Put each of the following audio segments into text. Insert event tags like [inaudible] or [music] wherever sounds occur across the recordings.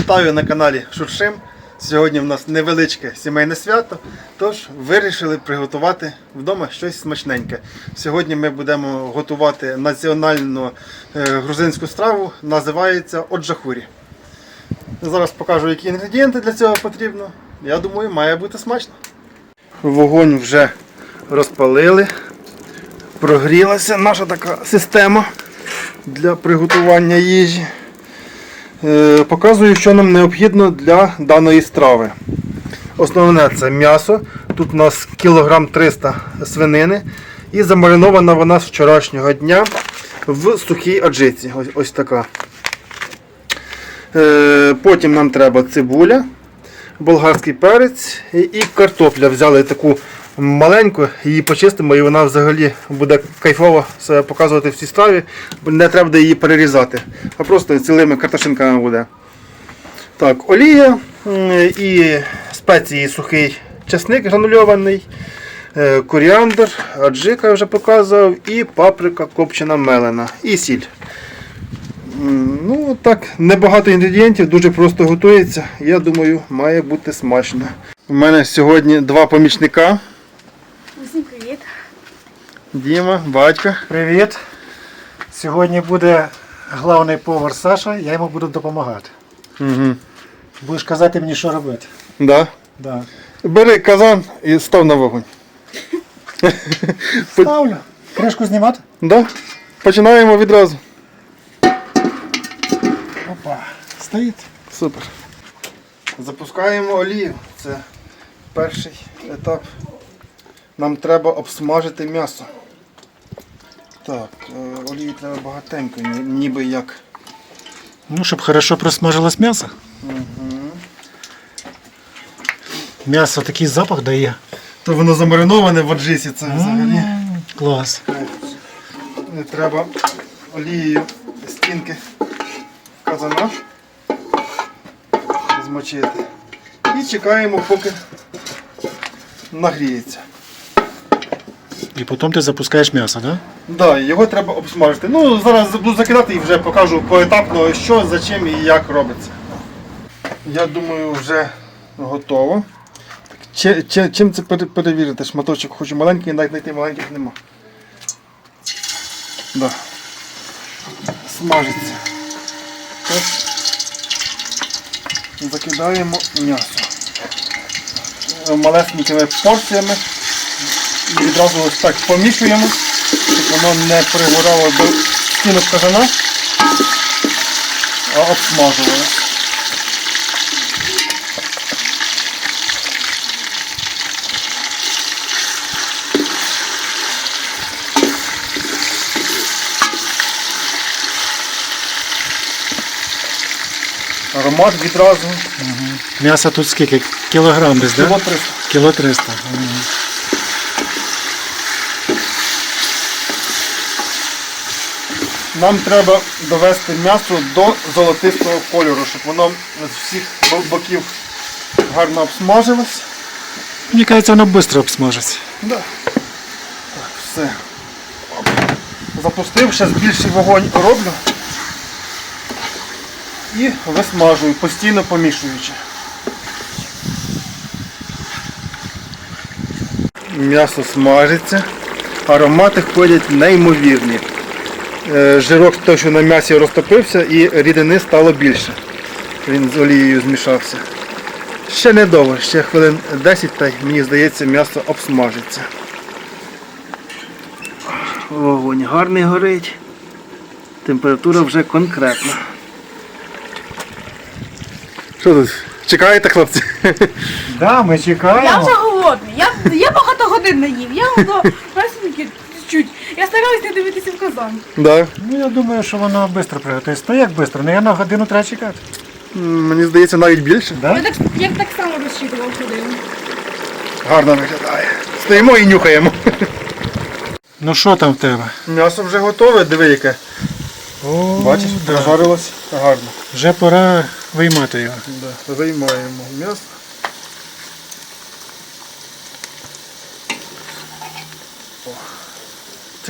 Вітаю на каналі Шуршим. Сьогодні в нас невеличке сімейне свято, тож вирішили приготувати вдома щось смачненьке. Сьогодні ми будемо готувати національну е, грузинську страву, називається оджахурі. Зараз покажу, які інгредієнти для цього потрібно. Я думаю, має бути смачно. Вогонь вже розпалили. Прогрілася наша така система для приготування їжі. Е, Показую, що нам необхідно для даної страви. Основне це м'ясо. Тут у нас кілограм 300 свинини. І замаринована вона з вчорашнього дня в сухій аджиці. Ось, ось така. Е, Потім нам треба цибуля, болгарський перець і- і картопля. Взяли таку маленьку, її почистимо і вона взагалі буде кайфово себе показувати в цій страві. Не треба буде її перерізати, а просто цілими картошинками буде. Так, олія і спеції сухий чесник гранульований, е, коріандр, аджика я вже показував, і паприка копчена мелена, і сіль. Ну, так, небагато інгредієнтів, дуже просто готується. Я думаю, має бути смачно. У мене сьогодні два помічника. Діма, батька. Привіт. Сьогодні буде главний повар Саша, я йому буду допомагати. Угу. Будеш казати мені, що робити. Да. Да. Бери казан і став на вогонь. [laughs] Ставлю. Кришку знімати? Да. Починаємо відразу. Опа. Стоїть. Супер. Запускаємо олію. Це перший етап. Нам треба обсмажити м'ясо. Так, е, олії треба багатенько, ніби як. Ну, щоб хорошо просмажилось м'ясо. М'ясо такий запах дає. То воно замариноване в аджисі, це взагалі. Клас. Треба олією стінки казана змочити. І чекаємо, поки нагріється. І потім ти запускаєш м'ясо, так? Да? Його треба обсмажити. Ну, зараз буду закидати і вже покажу поетапно, що, за чим і як робиться. Я думаю, вже готово. Чи- чи- чим це перевірити? Шматочок хочу маленький, навіть знайти маленьких нема. Да. Смажиться. Закидаємо м'ясо. Малесенькими порціями. І відразу ось так помішуємо, щоб воно не пригорало до стінок казана, а обсмажувало. Аромат відразу. М'ясо тут скільки? Кілограм десь, так? Кіло Да? 300. Кіло 300. Мгм. Нам треба довести м'ясо до золотистого кольору, щоб воно з всіх боків гарно обсмажилось. Мені кажеться, воно швидко обсмажиться. Да. Так, все. Оп. Запустив, зараз більший вогонь роблю. І висмажую, постійно помішуючи. М'ясо смажиться, аромати ходять неймовірні. Е, Жирок той, що на м'ясі розтопився і рідини стало більше. Він з олією змішався. Ще недовго, ще хвилин 10, та й мені здається, м'ясо обсмажиться. Вогонь гарний горить. Температура вже конкретна. Що тут? Чекаєте, хлопці? Да, ми Я вже голодний. Я, я багато годин не їв. Я воно [laughs] масеньки чуть. Я стараюсь не дивитися в казан. Да. Ну, я думаю, що воно швидко приготується. То як швидко? Ну, я на годину треба чекати. М, Мені здається, навіть більше. Да? Я так, я так само розчитував годину. Гарно виглядає. Стоїмо і нюхаємо. Ну що там в тебе? М'ясо вже готове, диви яке. О, Бачиш, да. прожарилось гарно. Вже пора виймати його. Да. Виймаємо м'ясо.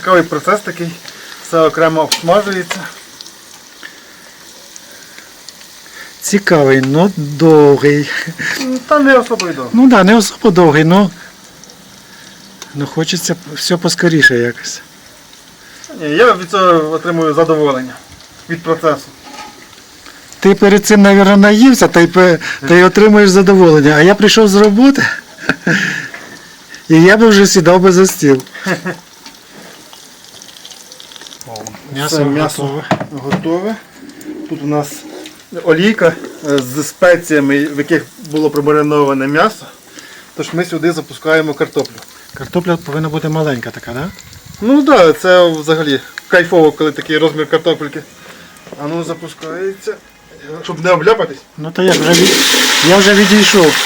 Цікавий процес такий. Все окремо обсмажується. цікавий, но довгий. Ну, Та не особо йду. Ну так, да, не особо довгий, но, но хочеться все поскоріше якось. Ні, я від цього отримую задоволення від процесу. Ти перед цим, мабуть, наївся та й, та й отримуєш задоволення. А я прийшов з роботи, [laughs] і я би вже сідав би за стіл. [laughs] Це м'ясо готове. Тут у нас олійка е, з спеціями, в яких було промариноване м'ясо. Тож ми сюди запускаємо картоплю. Картопля повинна бути маленька така, так? Да? Ну так, да, це взагалі кайфово, коли такий розмір картопельки. А ну запускається. Щоб не обляпатись. Ну то я вже від... я вже відійшов.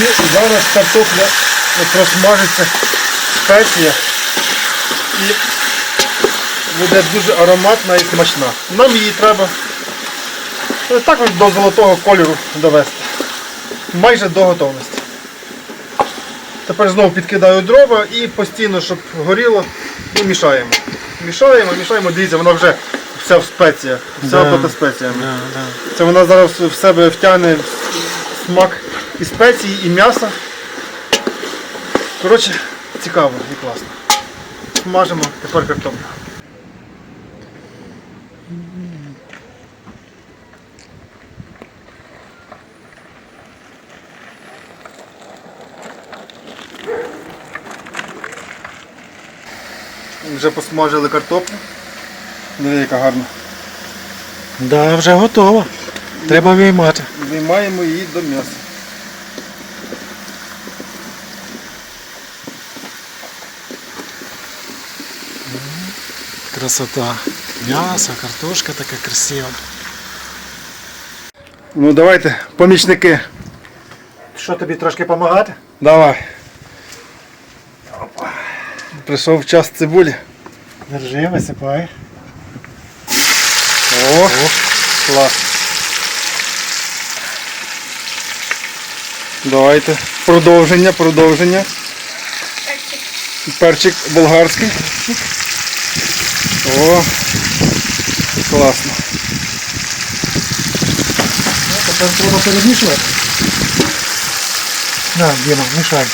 І зараз картопля просмажиться в спеція і буде дуже ароматна і смачна. Нам її треба е, також до золотого кольору довести. Майже до готовності. Тепер знову підкидаю дрова і постійно, щоб горіло, і мішаємо. Мішаємо, мішаємо, дивіться, вона вже вся в спеціях, вся Да. облита спеціями. Да, да. Це вона зараз в себе втягне смак і спеції, і м'яса. Коротше, цікаво і класно. Смажимо тепер картоплю. Вже посмажили картоплю. Диви, яка гарна. Да, вже готово. Треба виймати. Виймаємо її до м'яса. Красота. М'ясо, картошка така красива. Ну давайте, помічники. Що тобі трошки допомагати? Давай. Опа. Прийшов час цибулі. Держи, висипай. О, клас. Давайте. Продовження, продовження. Перчик болгарський. О, класно. Ну, тепер треба перемішувати. На, Діма, мішай.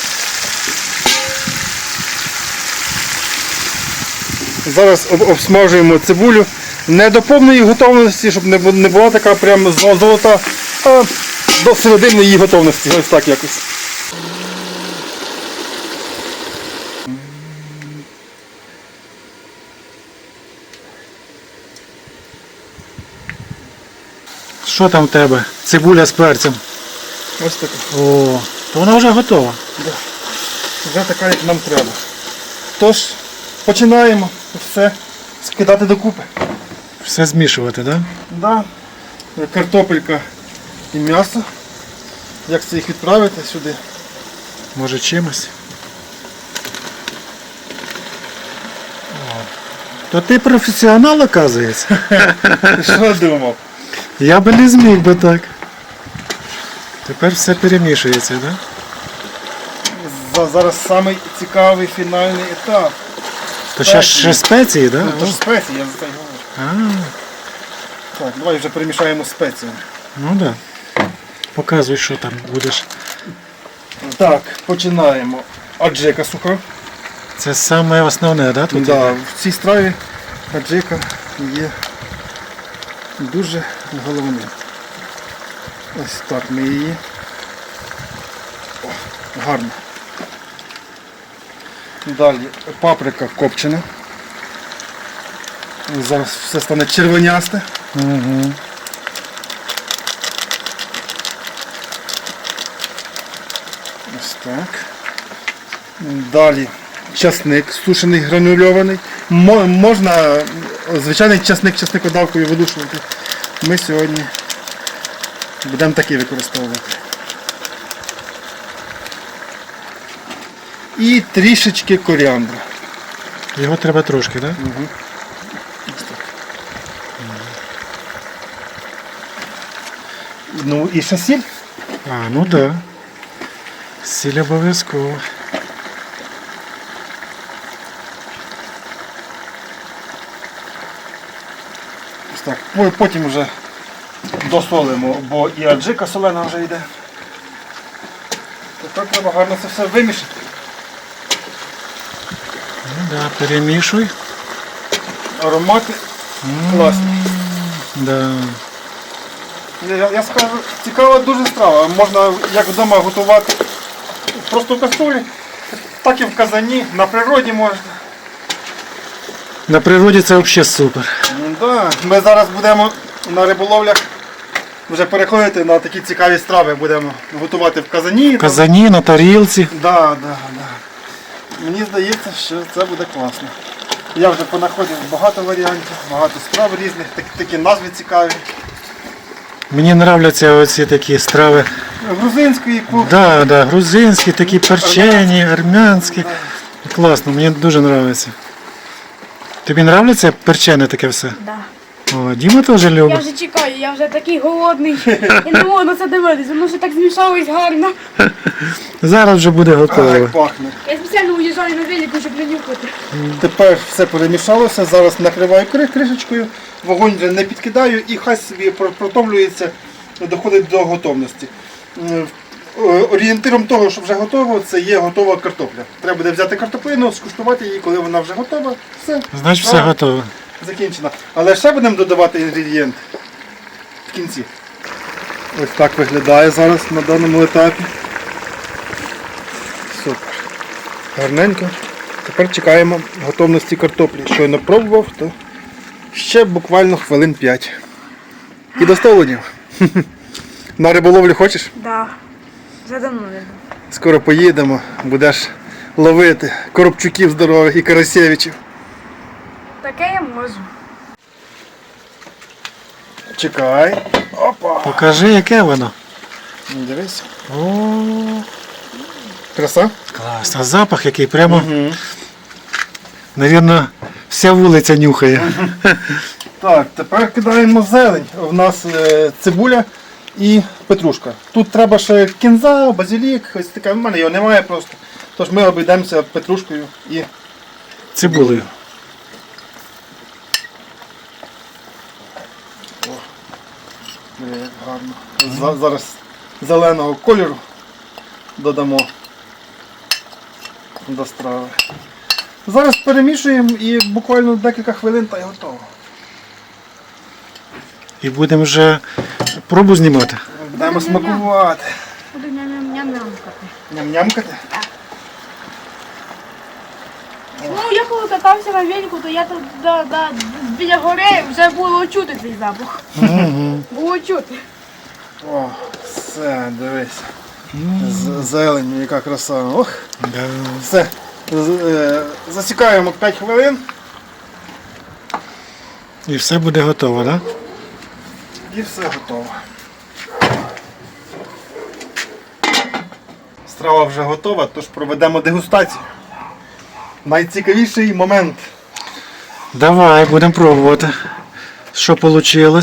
Зараз обсмажуємо цибулю. Не до повної готовності, щоб не була така прям золота, а до середини її готовності. Ось так якось. Що там в тебе? Цибуля з перцем. Ось така. О, то вона вже готова. Вже така, як нам треба. Тож, починаємо все скидати докупи. Все змішувати, так? Да? Да. Картопелька і м'ясо. Як це їх відправити сюди? Може чимось. О, То ти професіонал, оказується. [laughs] Що думав? Я би не зміг би так. Тепер все перемішується, так? Да? За- Зараз самий цікавий фінальний етап. То ще, ще спеції, так? Ну, то ж спеції, я за це й говорю. А, Так, давай вже перемішаємо спеціями. ну так. Да. Показуй, що там будеш. Так, починаємо. Аджика суха. Це саме основне, да, тут? Да, в цій страві аджика є дуже головним. Ось так ми її. О, гарно. Далі паприка копчена. Зараз все стане червонясте. Угу. Ось так. Далі часник сушений гранульований. Можна звичайний часник часникодавкою видушувати. Ми сьогодні будемо такий використовувати. І трішечки коріандру. Його треба трошки, так? Да? Ну і ще сіль. А, ну так. Да. Сіль обов'язково. Ось так. Потім вже досолимо, бо і аджика солена вже йде. Тепер треба гарно це все вимішати. Ну, да, перемішуй. Аромати класні. Да. Я, я- я скажу, цікава дуже страва. Можна як вдома готувати просто в каструлі, так і в казані, на природі можна. На природі це взагалі супер. Ну, Ми зараз будемо на риболовлях вже переходити на такі цікаві страви. Будемо готувати в казані. В казані, на тарілці. Да, да, да. Мені здається, що це буде класно. Я вже понаходив багато варіантів, багато страв різних, так- такі назви цікаві. Мені нравляться оці такі страви. Грузинської кухні. Да, да, грузинські, такі перчені, армянські. Класно, мені дуже подобається. Тобі нравиться перчене таке все? Да. О, Діма теж Я любить. вже чекаю, я вже такий голодний. Я не можу на це дивитися, воно вже так змішалось гарно. Зараз вже буде Ай, готово. пахне. Я спеціально уїжджаю на велику, щоб не нюхати. Тепер все перемішалося, зараз накриваю кри- кришечкою, вогонь вже не підкидаю і хай собі про- протомлюється, доходить до готовності. М, е, Орієнтиром того, що вже готово, це є готова картопля. Треба буде взяти картоплину, скуштувати її, коли вона вже готова. Все, Значить, все справа готово. закінчена. Але ще будемо додавати інгредієнт в кінці. Ось так виглядає зараз на даному етапі. Супер. Гарненько. Тепер чекаємо готовності картоплі. Щойно пробував, то ще буквально хвилин 5. І до столу. На риболовлю хочеш? Да. Вже давно не. Скоро поїдемо, будеш ловити коробчуків здорових і карасєвичів. Таке я можу. Чекай. Опа. Покажи, яке воно. Дивись. О, Краса? клас. А запах який прямо, Угу. навірно, вся вулиця нюхає. [laughs] Так, тепер кидаємо зелень. У нас е, цибуля і петрушка. Тут треба ще кінза, базилік, ось таке. У мене його немає просто. Тож ми обійдемося петрушкою і Цибулею. Як гарно. За- зараз зеленого кольору додамо до страви. Зараз перемішуємо і буквально декілька хвилин та готово. І будемо вже пробу знімати. Будемо смакувати. Буду ням-ням-ням-нямкати. Ням-нямкати. Ну, я коли катався на велику, то я тут да, да, біля гори вже було чути цей запах. [laughs] Було чути. О, все, дивись. З- Зелень, яка краса. Ох, Да. все. З- е, Засікаємо 5 хвилин І все буде готово, так? Да? і все готово. Страва вже готова, тож проведемо дегустацію. Найцікавіший момент. Давай, будемо пробувати. Що вийшло?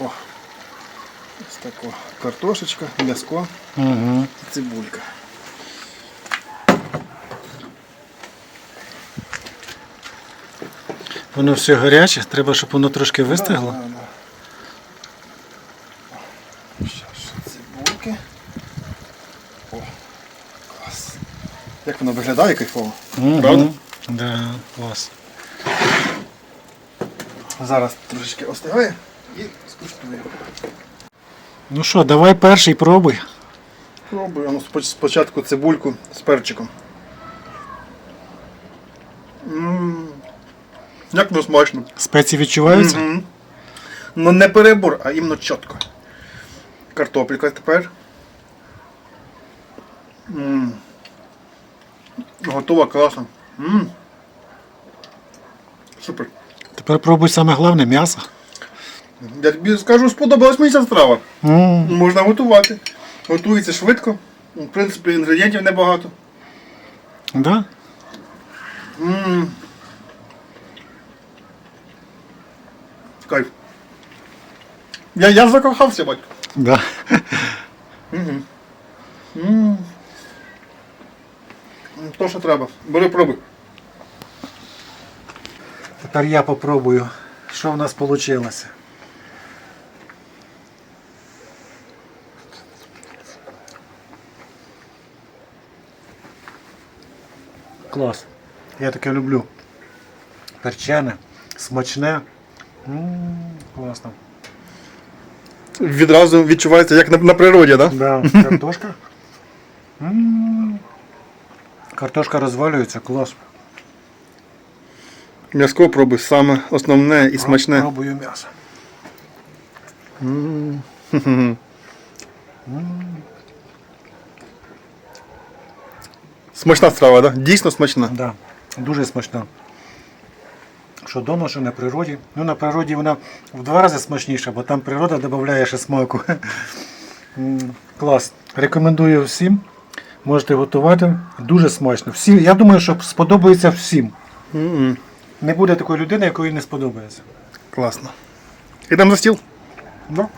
О, ось така картошечка, м'яско, Угу. цибулька. Воно все гаряче, треба, щоб воно трошки вистигло. Цибульки. О, клас. Як воно виглядає кайфово? Правда? Да, клас. Зараз трошечки остигає і скуштую. Ну що, давай перший пробуй. Пробуємо спочатку цибульку з перчиком. Як воно смачно. Спеції відчуваються? Мгм. Ну не перебор, а іменно чітко. Картопелька тепер. М. Готова класно. М. Супер. Тепер пробуй саме головне м'ясо. Я тобі скажу, сподобалась мені ця страва. М, Можна готувати. Готується швидко. В принципі, інгредієнтів небагато. Да? М. Кайф. Я, я закохався, батько. Да. М. То, що треба. Бери пробуй. Тепер я попробую, що в нас вийшло. Клас. Я таке люблю. Перчене, смачне. М, Класно. Відразу відчувається, як на, на природі, так? Да, [laughs] картошка. М. Картошка розвалюється, клас. М'язко пробуй, саме основне і смачне. Пробую м'ясо. [laughs] Смачна страва, так? Дійсно смачна. Да, дуже смачно. Що вдома, що на природі. Ну, на природі вона в два рази смачніша, бо там природа додає ще смаку. [laughs] Клас. Рекомендую всім. Можете готувати. Дуже смачно. Всі, я думаю, що сподобається всім. М-м. Не буде такої людини, якої не сподобається. Класно. Ідемо за стіл. Да.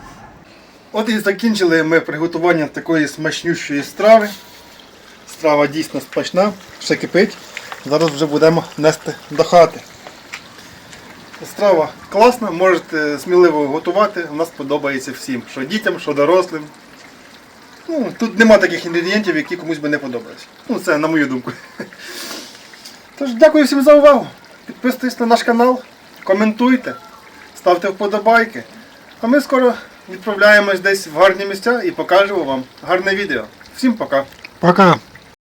От і закінчили ми приготування такої смачнющої страви. Страва дійсно смачна, ще кипить. Зараз вже будемо нести до хати. Страва класна, можете сміливо готувати, у нас подобається всім. Що дітям, що дорослим. Ну, тут нема таких інгредієнтів, які комусь би не подобались. Ну, це на мою думку. Тож, дякую всім за увагу. Підписуйтесь на наш канал, коментуйте, ставте вподобайки. А ми скоро відправляємось десь в гарні місця і покажемо вам гарне відео. Всім пока! Пока.